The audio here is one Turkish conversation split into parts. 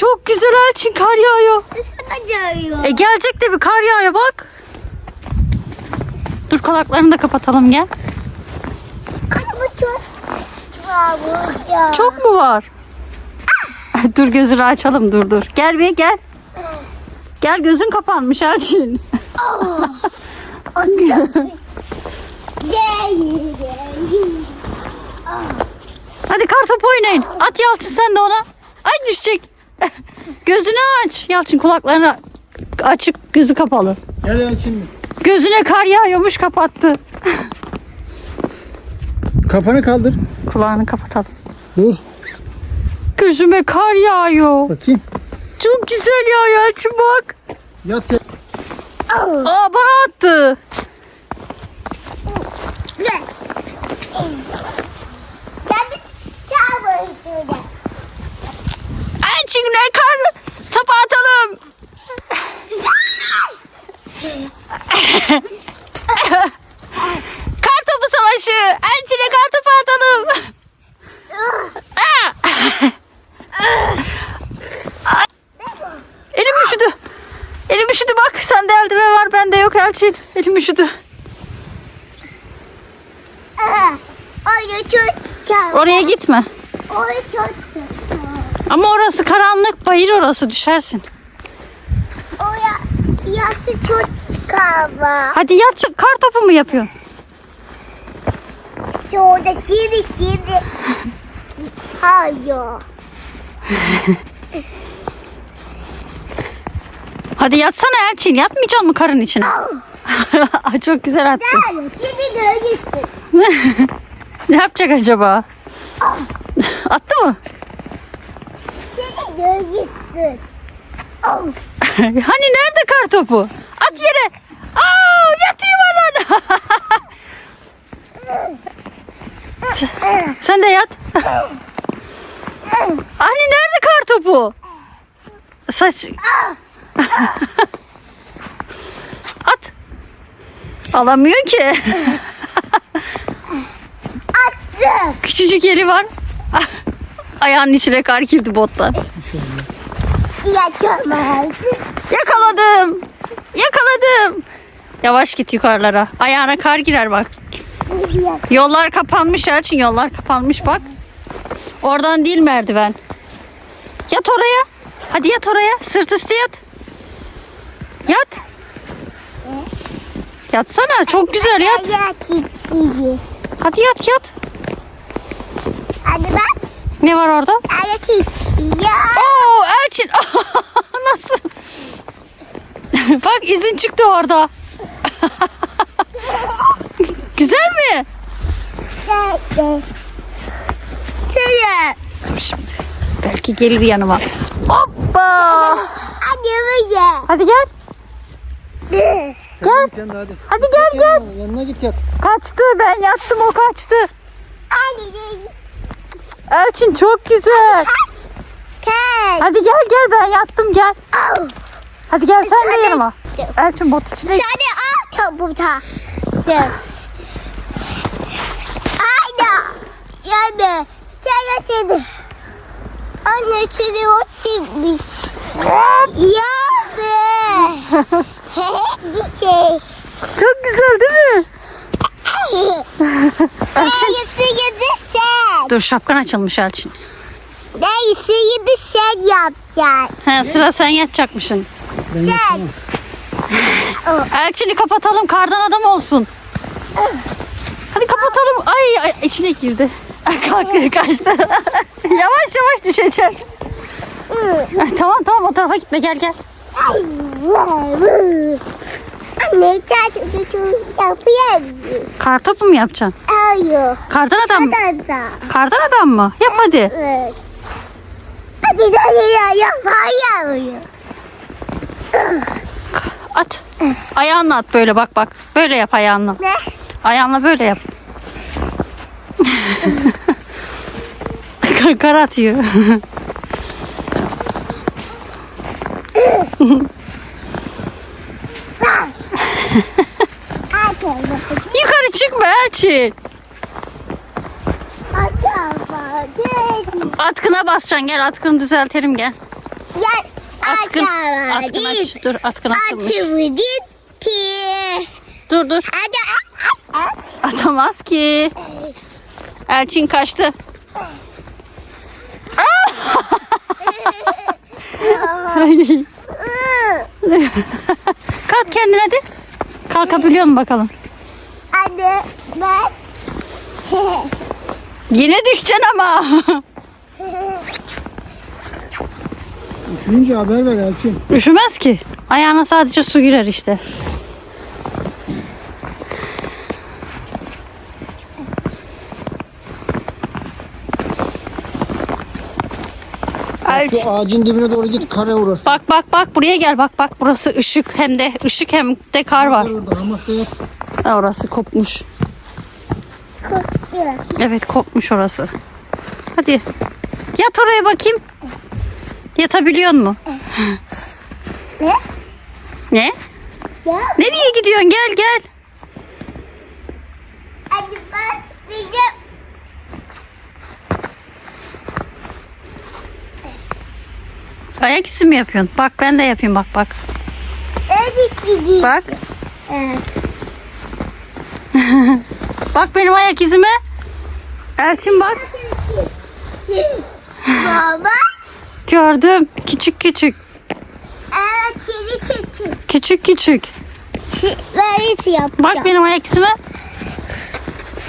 Çok güzel Elçin kar yağıyor. Sana diyor. E gelecek de bir kar yağıyor bak. Dur kulaklarını da kapatalım gel. Ama çok çabuk ya. Çok mu var? dur gözünü açalım dur dur. Gel bir gel. Gel gözün kapanmış Elçin. Değil. Hadi kartopu oynayın. At Yalçın sen de ona. Ay düşecek. Gözünü aç. Yalçın kulaklarını açık gözü kapalı. Gel Yalçın. Gözüne kar yağıyormuş kapattı. Kafanı kaldır. Kulağını kapatalım. Dur. Gözüme kar yağıyor. Bakayım. Çok güzel yağıyor Yalçın bak. Yat ya. Aa bana attı. Ne? Geldi. Çabuk şurada. Elçin ne kar? Topu atalım. kar topu savaşı. Elçin'e kar topu atalım. Elim üşüdü. Elim üşüdü bak. Sende eldiven var bende yok Elçin. Elim üşüdü. Oraya gitme. Oraya çok. Ama orası karanlık. Bayır orası düşersin. Oraya yaşı çok kaba. Hadi yat kar topu mu yapıyorsun? Şurada şimdi şimdi. Hayır. Hadi yatsana Elçin. Yatmayacak mı karın içine? Çok güzel attı. Hayır. Şimdi görürsün. Ne yapacak acaba? Attı mı? Hani nerede kar topu? At yere. Aa, yatıyor lan. Sen- de yat. hani nerede kar topu? Saç. At. Alamıyor ki. Attım. Küçücük eli var. Ayağının içine kar girdi botla. Yaşamaz. Yakaladım. Yakaladım. Yavaş git yukarılara. Ayağına kar girer bak. Yollar kapanmış Elçin yollar kapanmış bak. Oradan değil merdiven. Yat oraya. Hadi yat oraya. Sırt üstü yat. Yat. Yatsana çok güzel yat. Hadi yat yat. Hadi bak. Ne var orada? Ayak. Oo Elçin. Bak izin çıktı orada. güzel mi? Şuraya. Dur şimdi. Belki gelir yanıma. Hoppa. Hadi buraya. Hadi gel. Gel. Gel hadi. Hadi gel gel. Yanına, yanına git yat. Kaçtı. Ben yattım o kaçtı. Hadi. Elçin çok güzel. Hadi gel gel ben yattım gel. Hadi gel sen de yanıma. Elçin bot içine. Sen de al. Sen. Ayda. Yani. Sen yatırdı. Anne içeri ot çıkmış. Yandı. Gitti. Çok güzel değil mi? Yedi sen. Dur şapkan açılmış Elçin. Neyse yedi sen yapacaksın. He, sıra sen yatacakmışsın. Ben yatamam. Elçin'i kapatalım kardan adam olsun. Hadi kapatalım. Ay, ay içine girdi. Kalktı kaçtı. yavaş yavaş düşecek. Ay, tamam tamam o tarafa gitme gel gel. Anne çarşı çocuk yapıyor. Kar topu mu yapacaksın? Hayır. Kardan adam mı? Kardan adam mı? Yap hadi. Evet. Hadi de ya yapıyor. At. Ayağınla at böyle bak bak. Böyle yap ayağınla. Ne? Ayağınla böyle yap. Kar- Kar atıyor. Yukarı çıkma Elçin. Atkına basacaksın gel atkını düzeltelim gel. Ya Atkın. Atkın aç. Dur atkın açılmış. Gitti. Dur dur. Hadi. Atamaz ki. Elçin kaçtı. Ay. Kalk kendine hadi. Kalkabiliyor mu bakalım? Anne ben. Yine düşeceksin ama. Üşüyünce haber ver Elçin. Üşümez ki. Ayağına sadece su girer işte. Elçin. Şu ağacın dibine doğru git kare orası. Bak bak bak buraya gel bak bak burası ışık hem de ışık hem de kar var. Orada. Ha, orası kopmuş. Evet kopmuş orası. Hadi yat oraya bakayım. Yatabiliyor mu? Ne? Ne? Ya Nereye gidiyorsun? Gel gel. hadi ben bizim Ayak izi mi yapıyorsun? Bak ben de yapayım bak bak. çizgi. Bak. Evet. Bak benim ayak izime. Elçin bak. Baba Gördüm. Küçük küçük. evet seni çekti. Küçük küçük. Böyle yapacağım. Bak benim ayak izime.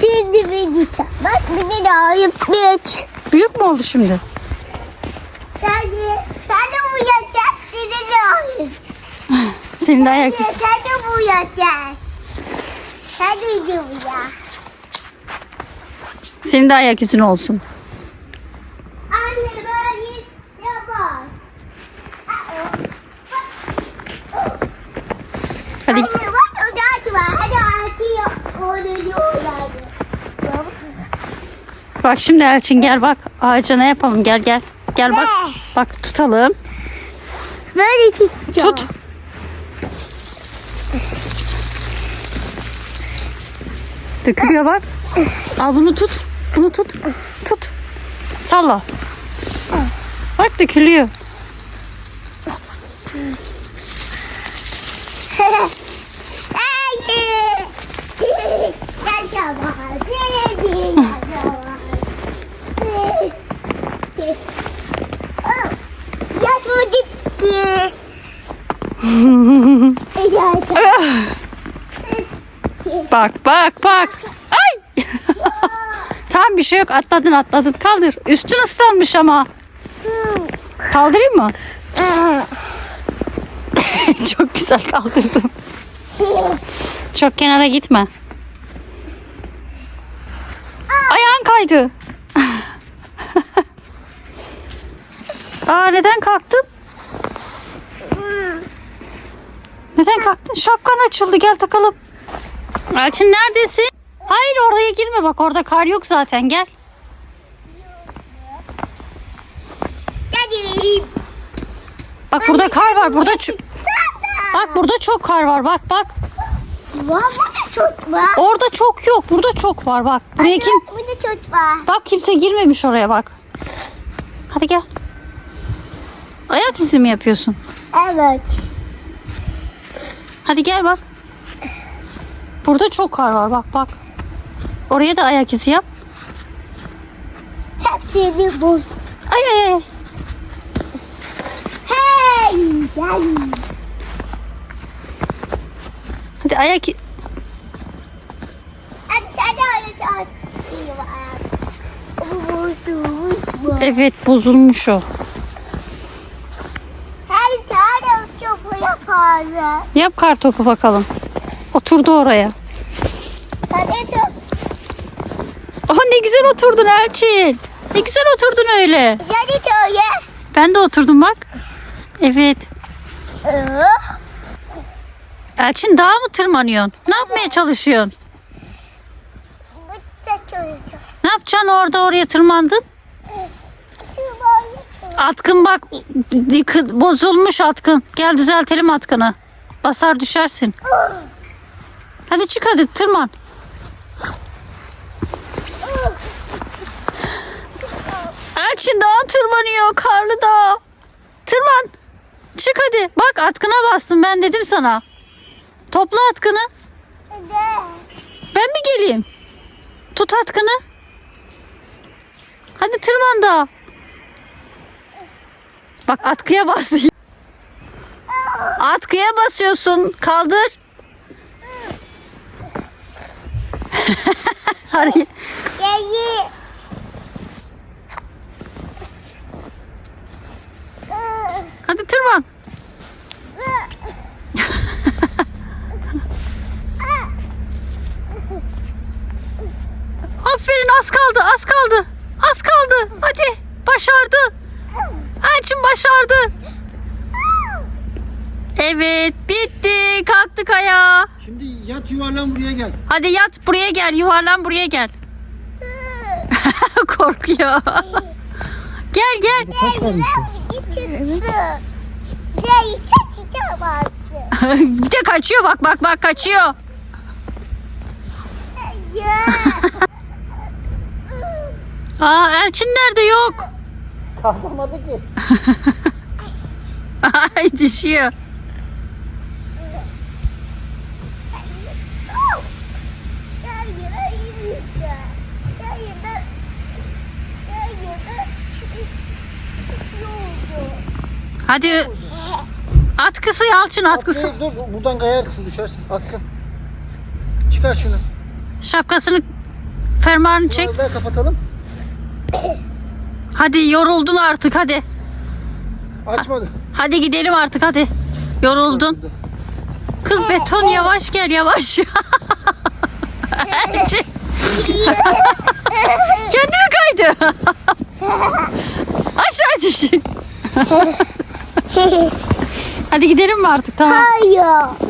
Şimdi beni Bak beni de ayıp geç. Büyük mü oldu şimdi? Sen de, sen de uyuyacaksın. Seni de ayıp. Senin de ayak Sen de uyuyacaksın. Sen de iyice uya. senin de ayak izin olsun. Anne böyle yapar. Hadi Anne bak o ağaç var. Hadi ağacı oynuyorlar. Bak şimdi Elçin gel bak. Ağaca ne yapalım? Gel gel. Gel bak. Bak tutalım. Böyle tutacağım. Tut. Dökülüyor bak. Al bunu tut. Bunu tut. Tut. Salla. Bak dökülüyor. Hayır. Yaşamaz. Yaşamaz. Yaşma gitti. Bak bak bak. Ay. tamam bir şey yok. Atladın atladın. Kaldır. Üstün ıslanmış ama. Kaldırayım mı? Çok güzel kaldırdım. Çok kenara gitme. Ayağın kaydı. Aa neden kalktın? Neden kalktın? Şapkan açıldı gel takalım. Elçin neredesin? Hayır oraya girme bak orada kar yok zaten gel. Daddy. Bak burada kar var burada ço- bak burada çok kar var bak bak. Burada çok var. Orada çok yok burada çok var bak. Buraya kim? Burada çok var. Bak kimse girmemiş oraya bak. Hadi gel. Ayak izi mi yapıyorsun? Evet. Hadi gel bak. Burada çok kar var bak bak. Oraya da ayak izi yap. Hepsini boz. Ay ay ay. Hey. Gel. Hadi ayak. Evet bozulmuş o. Her tane çok yaparlar. Yap kar topu bakalım. Oturdu oraya. Çok. Oh ne güzel oturdun Elçin. Ne güzel oturdun öyle. Seni söyle. Ben de oturdum bak. Evet. Ee, Elçin dağa mı tırmanıyorsun? Ne yapmaya çalışıyorsun? Ne yapacaksın orada oraya tırmandın? Atkın bak bozulmuş atkın. Gel düzeltelim atkını. Basar düşersin. Hadi çık hadi tırman. Elçin dağa tırmanıyor karlı dağ. Tırman hadi. Bak atkına bastım ben dedim sana. Topla atkını. Ben mi geleyim? Tut atkını. Hadi tırman da. Bak atkıya bas. Atkıya basıyorsun. Kaldır. Hadi. Gel. Hadi tırman. Aferin az kaldı az kaldı. Az kaldı. Hadi başardı. Elçin başardı. Evet bitti. Kalktık ayağa. Şimdi yat yuvarlan buraya gel. Hadi yat buraya gel. Yuvarlan buraya gel. Korkuyor. gel gel. Varmış. Saçına bastı. bir de kaçıyor bak bak bak kaçıyor. Ya. Aa Elçin nerede yok? Kalkamadı ki. Ay düşüyor. Gel yere yürüyeceğim. Gel yere. Gel yere. Ne oldu? Hadi atkısı Yalçın atkısı. Dur, dur buradan kayarsın düşersin. Atkın. Çıkar şunu. Şapkasını fermuarını çek. Biraz daha kapatalım. Hadi yoruldun artık hadi. Açmadı. Hadi gidelim artık hadi. Yoruldun. Kız beton yavaş gel yavaş. Kendi mi kaydı? Aşağı düşün. Hadi gidelim mi artık tamam. Hayır.